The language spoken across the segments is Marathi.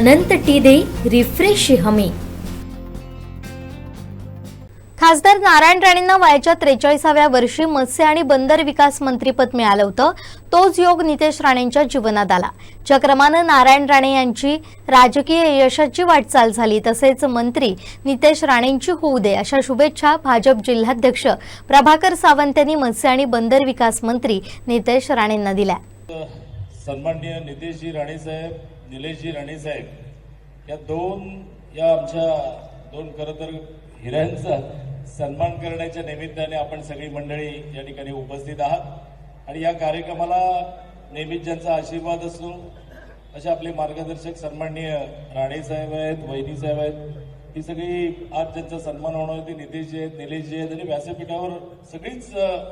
अनंत टी दे रिफ्रेश हमी. खासदार नारायण राणेंना वयाच्या त्रेचाळीसाव्या वर्षी मत्स्य आणि बंदर विकास मंत्रीपद मिळालं होतं. तोच योग नितेश राणेंच्या जीवनात आला. ज्या क्रमानं नारायण राणे यांची राजकीय यशाची वाटचाल झाली तसेच मंत्री नितेश राणेंची होऊ दे अशा शुभेच्छा भाजप जिल्हाध्यक्ष प्रभाकर सावंत यांनी मत्स्य आणि बंदर विकास मंत्री नितेश राणेंना दिल्या. सन्माननीय नितेशजी राणेसाहेब निलेशजी राणेसाहेब या दोन या आमच्या दोन खरं तर हिऱ्यांचा सन्मान करण्याच्या निमित्ताने आपण सगळी मंडळी या ठिकाणी उपस्थित आहात. आणि या कार्यक्रमाला नेहमीच ज्यांचा आशीर्वाद असतो असे आपले मार्गदर्शक सन्माननीय राणेसाहेब आहेत वहिनीसाहेब आहेत ही सगळी आज ज्यांचा सन्मान होणार आहे ते नितेशजी आहेत निलेशजी आहेत आणि व्यासपीठावर सगळीच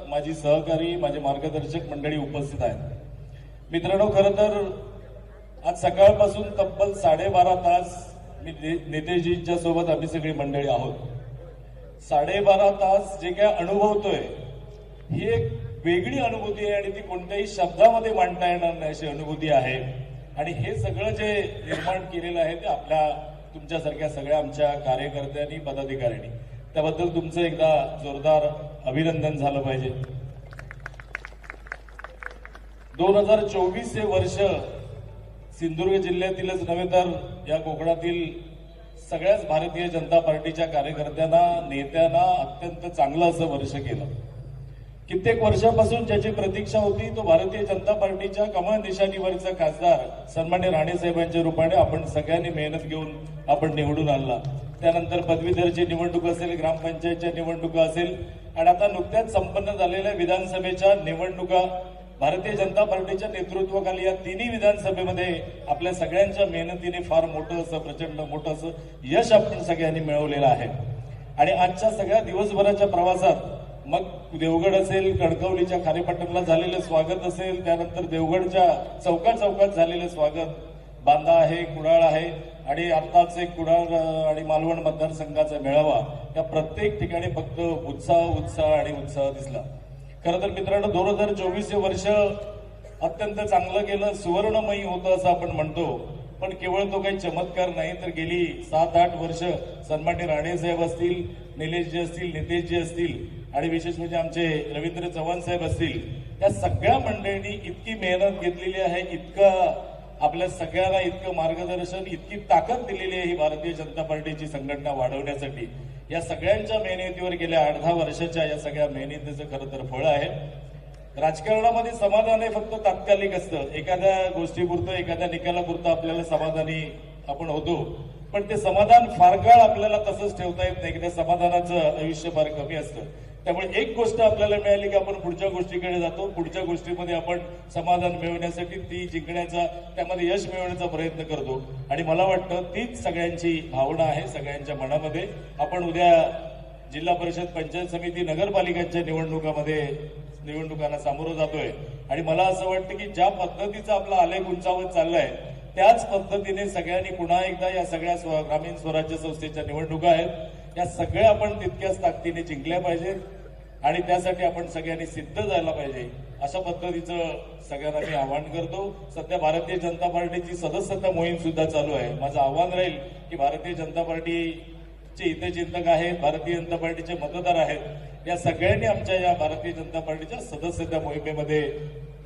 माझी सहकारी माझे मार्गदर्शक मंडळी उपस्थित आहेत. मित्रांनो खरं तर आज सकाळपासून तब्बल साडेबारा तास मी नि- नितेशजींच्या सोबत आम्ही सगळी मंडळी आहोत. साडेबारा तास जे काय अनुभवतोय ही एक वेगळी अनुभूती आहे आणि ती कोणत्याही शब्दामध्ये मांडता येणार नाही अशी अनुभूती आहे. आणि हे सगळं जे निर्माण केलेलं आहे ते आपल्या तुमच्यासारख्या सगळ्या आमच्या कार्यकर्त्यांनी पदाधिकाऱ्यांनी. त्याबद्दल तुमचं एकदा जोरदार अभिनंदन झालं पाहिजे. दोन हजार चोवीस हे वर्ष सिंधुदुर्ग जिल्ह्यातीलच नव्हे तर या कोकणातील सगळ्याच भारतीय जनता पार्टीच्या कार्यकर्त्यांना नेत्यांना अत्यंत चांगलं असं वर्ष केलं. कित्येक वर्षापासून ज्याची प्रतीक्षा होती तो भारतीय जनता पार्टीच्या कमळ निशाणीवरचा खासदार सन्मान्य राणेसाहेबांच्या रूपाने आपण सगळ्यांनी मेहनत घेऊन आपण निवडून आणला. त्यानंतर पदवीधरची निवडणूक असेल ग्रामपंचायतच्या निवडणुका असेल आणि आता नुकत्याच संपन्न झालेल्या विधानसभेच्या निवडणुका भारतीय जनता पार्टीच्या नेतृत्वाखाली या तिन्ही विधानसभेमध्ये आपल्या सगळ्यांच्या मेहनतीने फार मोठं असं प्रचंड मोठं असं यश आपण सगळ्यांनी मिळवलेलं आहे. आणि आजच्या सगळ्या दिवसभराच्या प्रवासात मग देवगड असेल कणकवलीच्या खारेपट्टणला झालेलं स्वागत असेल त्यानंतर देवगडच्या चौकात चौकात झालेलं स्वागत बांदा आहे कुडाळ आहे आणि आत्ताच एक कुडाळ आणि मालवण मतदारसंघाचा मेळावा या प्रत्येक ठिकाणी फक्त उत्साह उत्साह आणि उत्साह दिसला. खरं तर मित्रांनो दोन हजार चोवीस हे वर्ष अत्यंत चांगलं गेलं सुवर्णमयी होतं असं आपण म्हणतो. पण केवळ तो काही चमत्कार नाही तर गेली सात आठ वर्ष सन्मान्य राणेसाहेब असतील निलेशजी असतील नितेशजी असतील आणि विशेष म्हणजे आमचे रवींद्र चव्हाण साहेब असतील या सगळ्या मंडळींनी इतकी मेहनत घेतलेली आहे इतकं आपल्या सगळ्याला इतकं मार्गदर्शन इतकी ताकद दिलेली आहे ही भारतीय जनता पार्टीची संघटना वाढवण्यासाठी. या सगळ्यांच्या मेहनतीवर गेल्या आठ दहा वर्षाच्या या सगळ्या मेहनतीचं खरं तर फळ आहे. राजकारणामध्ये समाधान हे फक्त तात्कालिक असतं. एखाद्या गोष्टीपुरतं एखाद्या निकालापुरतं आपल्याला समाधानी आपण होतो. पण ते समाधान फार काळ आपल्याला तसंच ठेवता येत नाही की त्या समाधानाचं आयुष्य फार कमी असतं. त्यामुळे एक गोष्ट आपल्याला मिळाली की आपण पुढच्या गोष्टीकडे जातो. पुढच्या गोष्टीमध्ये आपण समाधान मिळवण्यासाठी ती जिंकण्याचा त्यामध्ये यश मिळवण्याचा प्रयत्न करतो. आणि मला वाटतं तीच सगळ्यांची भावना आहे सगळ्यांच्या मनामध्ये. आपण उद्या जिल्हा परिषद पंचायत समिती नगरपालिकांच्या निवडणुकामध्ये निवडणुकांना सामोरं जातोय. आणि मला असं वाटतं की ज्या पद्धतीचा आपला आलेख उंचावत चाललाय त्याच पद्धतीने सगळ्यांनी पुन्हा एकदा या सगळ्या ग्रामीण स्वराज्य संस्थेच्या निवडणुका आहेत. या सगळ्या आपण तितक्याच ताकदीने जिंकल्या पाहिजेत आणि त्यासाठी आपण सगळ्यांनी सिद्ध जायला पाहिजे. अशा पद्धतीचं सगळ्यांना मी आवाहन करतो. सध्या भारतीय जनता पार्टीची सदस्यता मोहीम सुद्धा चालू आहे. माझं आव्हान राहील की भारतीय जनता पार्टीचे हितचिंतक आहेत भारतीय जनता पार्टीचे मतदार आहेत या सगळ्यांनी आमच्या या भारतीय जनता पार्टीच्या सदस्यता मोहिमेमध्ये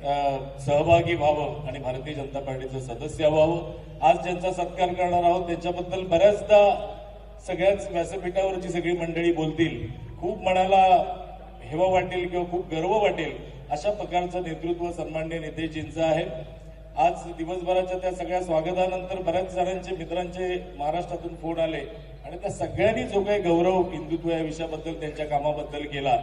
सहभागी व्हावं आणि भारतीय जनता पार्टीचं सदस्य व्हावं. आज ज्यांचा सत्कार करणार आहोत त्यांच्याबद्दल बऱ्याचदा सगळ्याच व्यासपीठावरची सगळी मंडळी बोलतील खूप मनाला हेवा वाटेल किंवा खूप गर्व वाटेल अशा प्रकारचं नेतृत्व सन्मान्य नेतेजींचं आहे आज दिवसभराच्या त्या सगळ्या स्वागतानंतर बऱ्याच जणांचे मित्रांचे महाराष्ट्रातून फोन आले आणि त्या सगळ्यांनी जो काही गौरव हिंदुत्व या विषयाबद्दल त्यांच्या कामाबद्दल केला.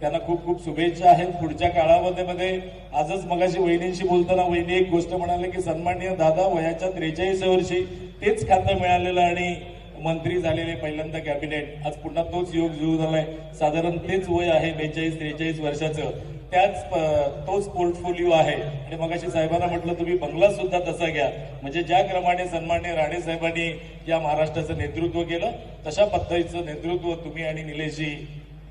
त्यांना खूप खूप शुभेच्छा आहेत. पुढच्या काळामध्ये मध्ये आजच मगाशी वहिनींशी बोलताना वहिनी एक गोष्ट म्हणाले की सन्माननीय दादा वयाच्या त्रेचाळीस वर्षी तेच खातं मिळालेलं आणि मंत्री झालेले पहिल्यांदा कॅबिनेट. आज पुन्हा तोच योग सुरू झालाय. साधारण तेच वय आहे बेचाळीस त्रेचाळीस वर्षाचं. त्याच तोच पोर्टफोलिओ आहे. आणि मगाशी साहेबांना म्हटलं तुम्ही बंगला सुद्धा तसा घ्या. म्हणजे ज्या क्रमाने सन्मान्य राणे साहेबांनी या महाराष्ट्राचं नेतृत्व केलं तशा पद्धतीचं नेतृत्व तुम्ही आणि निलेशजी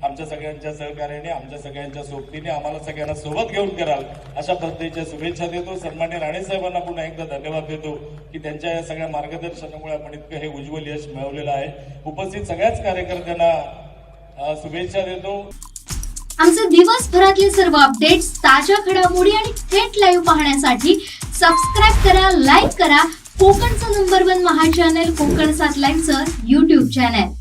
आमच्या सगळ्यांच्या सहकार्याने आमच्या सगळ्यांच्या सोबतीने आम्हाला सगळ्यांना सोबत घेऊन कराल अशा पद्धतीच्या शुभेच्छा देतो. सन्मान्य राणे साहेबांना पुन्हा एकदा धन्यवाद देतो की त्यांच्या या सगळ्या मार्गदर्शनामुळे आपण इतकं हे उज्ज्वल यश मिळवलेलं आहे. उपस्थित सगळ्याच कार्यकर्त्यांना शुभेच्छा देतो. आमचे दिवसभरातले सर्व अपडेट्स ताज्या घडामोडी आणि थेट लाईव्ह पाहण्यासाठी सबस्क्राईब करा लाईक करा. कोकणचं नंबर वन महा चॅनल कोकण सात लाईव्हचं युट्यूब चॅनल